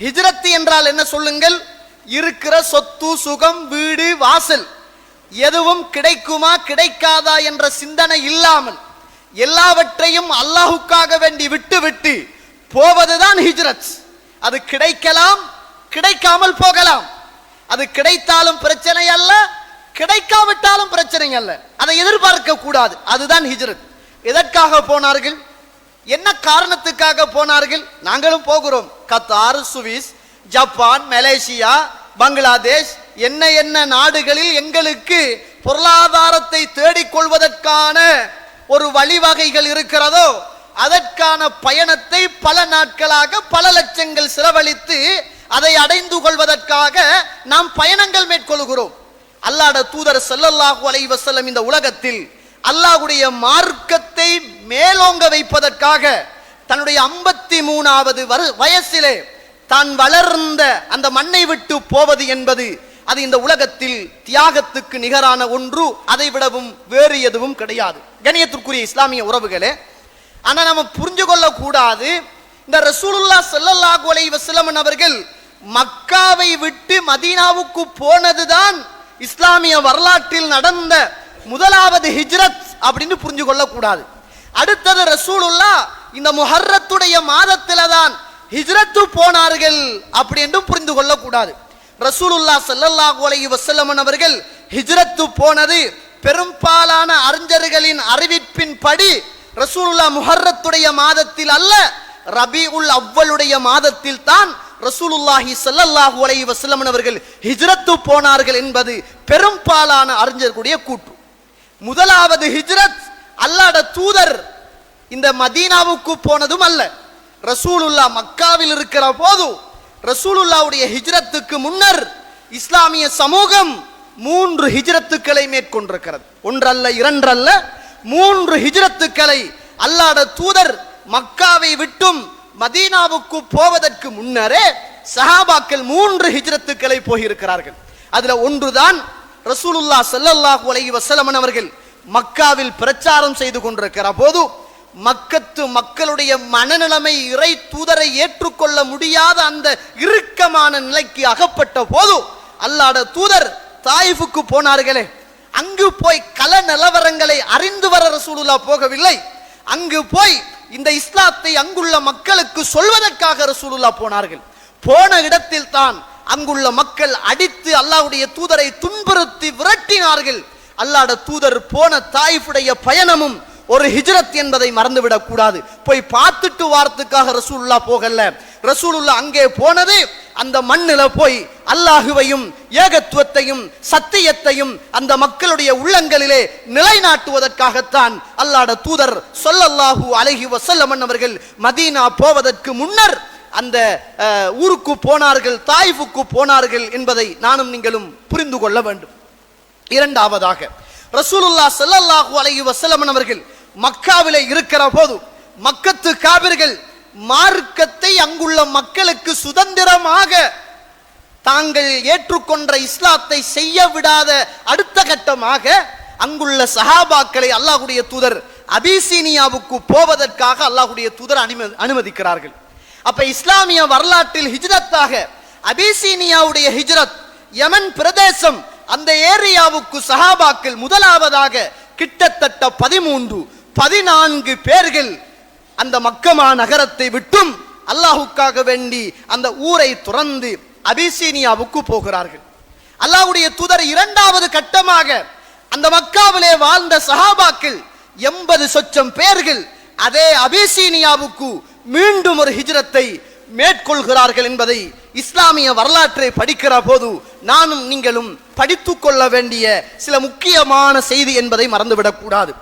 ஹிஜ்ரத் என்றால் என்ன சொல்லுங்கள்? இருக்கிற சொத்து சுகம் வீடு வாசல் எதுவும் கிடைக்குமா கிடைக்காதா என்ற சிந்தனை இல்லாமல் எல்லாவற்றையும் அல்லாஹுக்காக வேண்டி விட்டு விட்டு போவதுதான் ஹிஜ்ரத். அது கிடைக்கலாம் கிடைக்காமல் போகலாம். அது கிடைத்தாலும் பிரச்சனை அல்ல கிடைக்காவிட்டாலும் பிரச்சனை அல்ல. அதை எதிர்பார்க்க கூடாது அதுதான் ஹிஜ்ரத். எதற்காக போனார்கள்? என்ன காரணத்துக்காக போனார்கள்? நாங்களும் போகிறோம். Qatar Swiss Japan Malaysia Bangladesh என்ன என்ன நாடுகளில் எங்களுக்கு பொருளாதாரத்தை தேடிக்கொள்வதற்கான ஒரு வழிவகைகள் இருக்கிறதோ அதற்கான பயணத்தை பல நாட்களாக பல லட்சங்கள் செலவழித்து அதை அடைந்து கொள்வதற்காக நாம் பயணங்கள் மேற்கொள்கிறோம். அல்லாட தூதர் செல்லல்லாஹு அலைவசல்லம் இந்த உலகத்தில் அல்லாஹ்வுடைய மார்க்கத்தை மேலோங்க வைப்பதற்காக தன்னுடைய ஐம்பத்தி மூணாவது வயசிலே தான் வளர்ந்த அந்த மண்ணை விட்டு போவது என்பது அது இந்த உலகத்தில் தியாகத்துக்கு நிகரான ஒன்று. அதை விடவும் வேறு எதுவும் கிடையாது. கணியத்திற்குரிய இஸ்லாமிய உறவுகளே ஆனால் நம்ம புரிஞ்சு கொள்ளக்கூடாது இந்த ரசூலுல்லா ஸல்லல்லாஹு அலைஹி வசலமன் அவர்கள் மக்காவை விட்டு மதீனாவுக்கு போனதுதான் இஸ்லாமிய வரலாற்றில் நடந்த முதலாவது ஹிஜ்ரத் அப்படின்னு புரிஞ்சு கொள்ளக்கூடாது அடுத்தது ரசூலுல்லா இந்த முஹர்ரத்துடைய மாதத்தில தான் ஹிஜ்ரத்து போனார்கள் அப்படி என்றும் புரிந்து கொள்ள கூடாது ரசூலுல்லா சல்லல்லாஹு அலைஹி வஸல்லம் அவர்கள் ஹிஜ்ரத்து போனது பெரும்பாலான அறிஞர்களின் அறிவிப்பின்படி ரசூலுல்லா முஹர்ரத்துடைய மாதத்தில் அல்ல ரபிஉல் அவ்வளுடைய மாதத்தில் தான் ரசூலுல்லாஹி சல்லல்லாஹு அலைஹி வஸல்லம் அவர்கள் ஹிஜ்ரத்து போனார்கள் என்பது பெரும்பாலான அறிஞர்களுடைய கூற்று. முதலாவது ஹிஜ்ரத் அல்லாட தூதர் இந்த மதீனாவுக்கு போனதும் அல்ல. ரசூலுல்லா மக்காவில் இருக்கிற போது ரசூலுல்லாவுடைய ஹிஜ்ரத்துக்கு முன்னர் இஸ்லாமிய சமூகம் மூன்று ஹிஜ்ரத்துக்களை மேற்கொண்டிருக்கிறது. ஒன்றல்ல இரண்டல்ல மூன்று ஹிஜ்ரத்துக்களை அல்லாட தூதர் மக்காவை விட்டும் மதீனாவுக்கு போவதற்கு முன்னரே சஹாபாக்கள் மூன்று ஹிஜ்ரத்துக்களை போயிருக்கிறார்கள். அதுல ஒன்றுதான் ரசூலுல்லா ஸல்லல்லாஹு அலைஹி வஸல்லம் அவர்கள் மக்காவில் பிரச்சாரம் செய்து கொண்டிருக்கிற போது மக்கத்து மக்களுடைய மனநிலைமை இறை தூதரை ஏற்றுக்கொள்ள முடியாத அந்த இறுக்கமான நிலைக்கு அகப்பட்ட போது அல்லாட தூதர் தாயிஃபுக்கு போனார்களே அங்கு போய் கல நிலவரங்களை அறிந்து வர ரசூலுல்லா போகவில்லை. அங்கு போய் இந்த இஸ்லாத்தை அங்குள்ள மக்களுக்கு சொல்வதற்காக ரசூலுல்லா போனார்கள். போன இடத்தில் தான் அங்குள்ள மக்கள் அடித்து அல்லாவுடைய தூதரை துன்புறுத்தி விரட்டினார்கள். அல்லாட தூதர் போன தாயிஃபுடைய பயணமும் ஒரு ஹிஜ்ரத் என்பதை மறந்துவிடக் கூடாது. போய் பார்த்துட்டு வாரத்துக்காக ரசூலுல்லா போகல. ரசூலுல்லா அங்கே போனது அந்த மண்ணில போய் அல்லாஹுவையும் ஏகத்துவத்தையும் சத்தியத்தையும் அந்த மக்களுடைய உள்ளங்களிலே நிலைநாட்டுவதற்காகத்தான் அல்லாட தூதர் சொல்லல்லாஹு அலைஹி வசல்லமன் அவர்கள் மதீனா போவதற்கு முன்னர் அந்த அஹ், ஊருக்கு போனார்கள் தாய்ஃபுக்கு போனார்கள் என்பதை நானும் நீங்களும் புரிந்து கொள்ள வேண்டும். இரண்டாவதாக ரசூலுல்லா ஸல்லல்லாஹு அலைஹி வஸல்லம் அவர்கள் மக்காவிலே இருக்கிற போது மக்கத்து காபிர்கள் மார்க்கத்தை அங்குள்ள மக்களுக்கு சுதந்திரமாக தாங்கள் ஏற்றுக்கொண்ட இஸ்லாத்தை செய்ய விடாத அடுத்த கட்டமாக அங்குள்ள சஹாபாக்களை அல்லாஹுடைய தூதர் அபிசீனியாவுக்கு போவதற்காக அல்லாஹுடைய தூதர் அனுமதி அனுமதிக்கிறார்கள். அப்ப இஸ்லாமிய வரலாற்றில் ஹிஜ்ரத்தாக அபிசீனியாவுடைய ஹிஜ்ரத் யமன் பிரதேசம் அந்த ஏரியாவுக்கு சஹாபாக்கள் முதலாவதாக கிட்டத்தட்ட பதிமூன்று பதினான்கு பேர்கள் அந்த மக்கமா நகரத்தை விட்டும் அல்லாஹுக்காக வேண்டி அந்த ஊரை துறந்து அபிசீனியாவுக்கு போகிறார்கள். அல்லாஹுடைய தூதர் இரண்டாவது கட்டமாக அந்த மக்காவிலே வாழ்ந்த சஹாபாக்கள் எண்பது சொச்சம் பேர்கள் அதே அபிசீனியாவுக்கு மீண்டும் ஒரு ஹிஜ்ரத்தை மேற்கொள்கிறார்கள் என்பதை இஸ்லாமிய வரலாற்றை படிக்கிற போது நானும் நீங்களும் படித்து கொள்ள வேண்டிய சில முக்கியமான செய்தி என்பதை மறந்துவிடக் கூடாது